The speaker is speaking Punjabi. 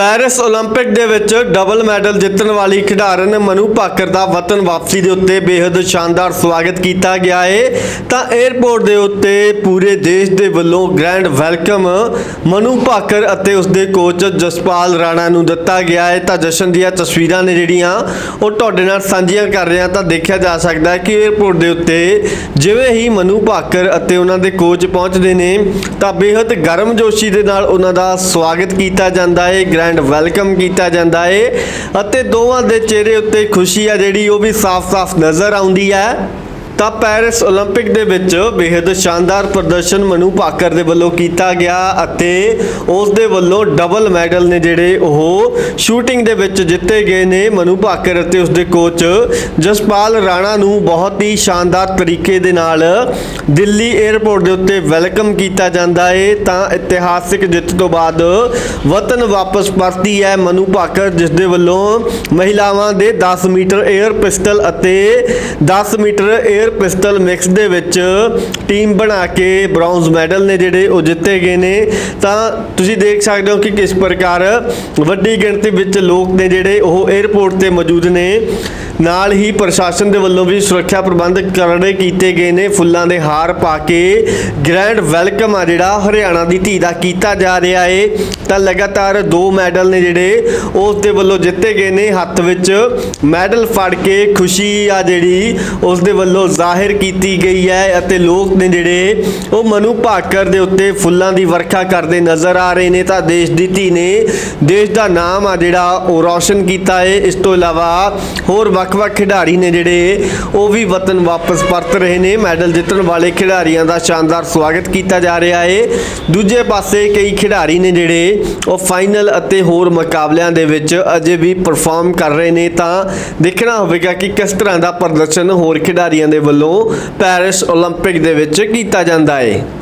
ਪੈਰਿਸ 올림픽 ਦੇ ਵਿੱਚ ਡਬਲ ਮੈਡਲ ਜਿੱਤਣ ਵਾਲੀ ਖਿਡਾਰਨ ਮਨੂ ਭਾਕਰ ਦਾ ਵਤਨ ਵਾਪਸੀ ਦੇ ਉੱਤੇ ਬੇहद ਸ਼ਾਨਦਾਰ ਸਵਾਗਤ ਕੀਤਾ ਗਿਆ ਹੈ ਤਾਂ 에ਅਰਪੋਰਟ ਦੇ ਉੱਤੇ ਪੂਰੇ ਦੇਸ਼ ਦੇ ਵੱਲੋਂ ਗ੍ਰੈਂਡ ਵੈਲਕਮ ਮਨੂ ਭਾਕਰ ਅਤੇ ਉਸ ਦੇ ਕੋਚ ਜਸਪਾਲ ਰਾਣਾ ਨੂੰ ਦਿੱਤਾ ਗਿਆ ਹੈ ਤਾਂ ਜਸ਼ਨ ਦੀਆਂ ਤਸਵੀਰਾਂ ਨੇ ਜਿਹੜੀਆਂ ਉਹ ਤੁਹਾਡੇ ਨਾਲ ਸਾਂਝੀਆਂ ਕਰ ਰਿਹਾ ਤਾਂ ਦੇਖਿਆ ਜਾ ਸਕਦਾ ਹੈ ਕਿ 에ਅਰਪੋਰਟ ਦੇ ਉੱਤੇ ਜਿਵੇਂ ਹੀ ਮਨੂ ਭਾਕਰ ਅਤੇ ਉਹਨਾਂ ਦੇ ਕੋਚ ਪਹੁੰਚਦੇ ਨੇ ਤਾਂ ਬੇहद ਗਰਮਜੋਸ਼ੀ ਦੇ ਨਾਲ ਉਹਨਾਂ ਦਾ ਸਵਾਗਤ ਕੀਤਾ ਜਾਂਦਾ ਹੈ ਗ੍ਰੈਂਡ ਵੈਲਕਮ ਕੀਤਾ ਜਾਂਦਾ ਹੈ ਅਤੇ ਦੋਵਾਂ ਦੇ ਚਿਹਰੇ ਉੱਤੇ ਖੁਸ਼ੀ ਆ ਜਿਹੜੀ, ਉਹ ਵੀ ਸਾਫ਼-ਸਾਫ਼ ਨਜ਼ਰ ਆਉਂਦੀ ਹੈ। ਤਾਂ ਪੈਰਿਸ 올림픽 ਦੇ ਵਿੱਚ ਬੇहद ਸ਼ਾਨਦਾਰ ਪ੍ਰਦਰਸ਼ਨ ਮਨੂ ਭਾਕਰ ਦੇ ਵੱਲੋਂ ਕੀਤਾ ਗਿਆ ਅਤੇ ਉਸ ਦੇ ਵੱਲੋਂ ਡਬਲ ਮੈਡਲ ਨੇ ਜਿਹੜੇ ਉਹ ਸ਼ੂਟਿੰਗ ਦੇ ਵਿੱਚ ਜਿੱਤੇ ਗਏ ਨੇ ਮਨੂ ਭਾਕਰ ਅਤੇ ਉਸ ਦੇ ਕੋਚ ਜਸਪਾਲ ਰਾਣਾ ਨੂੰ ਬਹੁਤ ਹੀ ਸ਼ਾਨਦਾਰ ਤਰੀਕੇ ਦੇ ਨਾਲ ਦਿੱਲੀ 에ਅਰਪੋਰਟ ਦੇ ਉੱਤੇ ਵੈਲਕਮ ਕੀਤਾ ਜਾਂਦਾ ਏ। ਤਾਂ ਇਤਿਹਾਸਿਕ ਜਿੱਤ ਤੋਂ ਬਾਅਦ ਵਤਨ ਵਾਪਸ ਪਰਤੀ ਹੈ ਮਨੂ ਭਾਕਰ ਜਿਸ ਦੇ ਵੱਲੋਂ ਮਹਿਲਾਵਾਂ ਦੇ 10 ਮੀਟਰ 에ਅਰ ਪਿਸਟਲ ਅਤੇ 10 ਮੀਟਰ 에ਅਰ ਪਿਸਟਲ ਮਿਕਸ ਦੇ ਵਿੱਚ ਟੀਮ ਬਣਾ ਕੇ ਬ੍ਰੌਂਜ਼ ਮੈਡਲ ਨੇ ਜਿਹੜੇ ਉਹ ਜਿੱਤੇ ਗਏ ਨੇ। ਤਾਂ ਤੁਸੀਂ ਦੇਖ ਸਕਦੇ ਹੋ ਕਿ ਕਿਸ ਪ੍ਰਕਾਰ ਵੱਡੀ ਗਿਣਤੀ ਵਿੱਚ ਲੋਕ ਨੇ ਜਿਹੜੇ ਉਹ 에ਅਰਪੋਰਟ ਤੇ ਮੌਜੂਦ ਨੇ। ਨਾਲ ਹੀ ਪ੍ਰਸ਼ਾਸਨ ਦੇ ਵੱਲੋਂ ਵੀ ਸੁਰੱਖਿਆ ਪ੍ਰਬੰਧ ਕਰੜੇ ਕੀਤੇ ਗਏ ਨੇ। ਫੁੱਲਾਂ ਦੇ ਹਾਰ ਪਾ ਕੇ ਗ੍ਰੈਂਡ ਵੈਲਕਮ ਆ ਜਿਹੜਾ ਹਰਿਆਣਾ ਦੀ ਧੀ ਦਾ ਕੀਤਾ ਜਾ ਰਿਹਾ ਏ। ਤਾਂ ਲਗਾਤਾਰ ਦੋ ਮੈਡਲ ਨੇ ਜਿਹੜੇ ਉਸ ਦੇ ਵੱਲੋਂ ਜਿੱਤੇ ਗਏ ਨੇ। ਹੱਥ ਵਿੱਚ ਮੈਡਲ ਫੜ ਕੇ ਖੁਸ਼ੀ ਆ ਜਿਹੜੀ ਉਸ ਦੇ ਵੱਲੋਂ ਜ਼ਾਹਿਰ ਕੀਤੀ ਗਈ ਹੈ ਅਤੇ ਲੋਕ ਨੇ ਜਿਹੜੇ ਉਹ ਮਨੂ ਭਾਕਰ ਦੇ ਉੱਤੇ ਫੁੱਲਾਂ ਦੀ ਵਰਖਾ ਕਰਦੇ ਨਜ਼ਰ ਆ ਰਹੇ ਨੇ। ਤਾਂ ਦੇਸ਼ ਦੀ ਧੀ ਨੇ ਦੇਸ਼ ਦਾ ਨਾਮ ਆ ਜਿਹੜਾ ਉਹ ਰੌਸ਼ਨ ਕੀਤਾ ਹੈ ਇਸ ਤੋਂ ਇਲਾਵਾ ਹੋਰ ਵੱਖ-ਵੱਖ ਖਿਡਾਰੀ ਨੇ ਜਿਹੜੇ ਉਹ ਵੀ ਵਤਨ ਵਾਪਸ ਪਰਤ ਰਹੇ ਨੇ ਮੈਡਲ ਜਿੱਤਣ ਵਾਲੇ ਖਿਡਾਰੀਆਂ ਦਾ ਸ਼ਾਨਦਾਰ ਸਵਾਗਤ ਕੀਤਾ ਜਾ ਰਿਹਾ ਹੈ ਦੂਜੇ ਪਾਸੇ ਕਈ ਖਿਡਾਰੀ ਨੇ ਜਿਹੜੇ ਉਹ ਫਾਈਨਲ ਅਤੇ ਹੋਰ ਮੁਕਾਬਲਿਆਂ ਦੇ ਵਿੱਚ ਅਜੇ ਵੀ ਪਰਫਾਰਮ ਕਰ ਰਹੇ ਨੇ ਤਾਂ ਦੇਖਣਾ ਹੋਵੇਗਾ ਕਿ ਕਿਸ ਤਰ੍ਹਾਂ ਦਾ ਪ੍ਰਦਰਸ਼ਨ ਹੋਰ ਖਿਡਾਰੀਆਂ ਦੇ ਵੱਲੋਂ ਪੈਰਿਸ 올림픽 ਦੇ ਵਿੱਚ ਕੀਤਾ ਜਾਂਦਾ ਹੈ